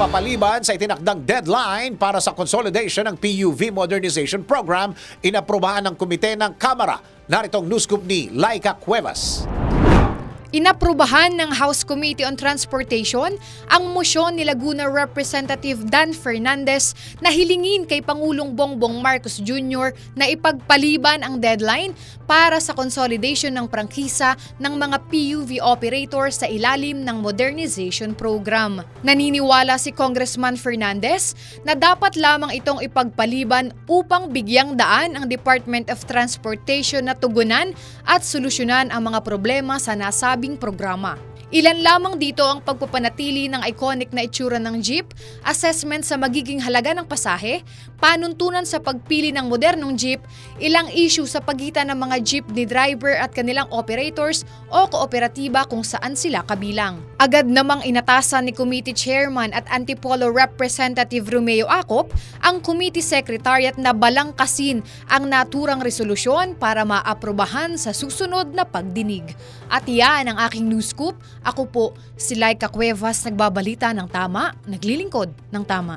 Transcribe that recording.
papaliban sa itinakdang deadline para sa consolidation ng PUV Modernization Program, inaprubahan ng komite ng Kamara. Naritong news scoop ni Laika Cuevas. Inaprubahan ng House Committee on Transportation ang mosyon ni Laguna Representative Dan Fernandez na hilingin kay Pangulong Bongbong Marcos Jr. na ipagpaliban ang deadline para sa consolidation ng prangkisa ng mga PUV operators sa ilalim ng modernization program. Naniniwala si Congressman Fernandez na dapat lamang itong ipagpaliban upang bigyang daan ang Department of Transportation na tugunan at solusyonan ang mga problema sa tabing programa. Ilan lamang dito ang pagpapanatili ng iconic na itsura ng jeep, assessment sa magiging halaga ng pasahe, panuntunan sa pagpili ng modernong jeep, ilang issue sa pagitan ng mga jeepney driver at kanilang operators o kooperatiba kung saan sila kabilang. Agad namang inatasan ni Committee Chairman at Antipolo Representative Romeo Acop ang Committee Secretariat na balangkasin ang naturang resolusyon para maaprubahan sa susunod na pagdinig. At yan ang aking news scoop. Ako po si Laika Cuevas, nagbabalita ng tama, naglilingkod ng tama.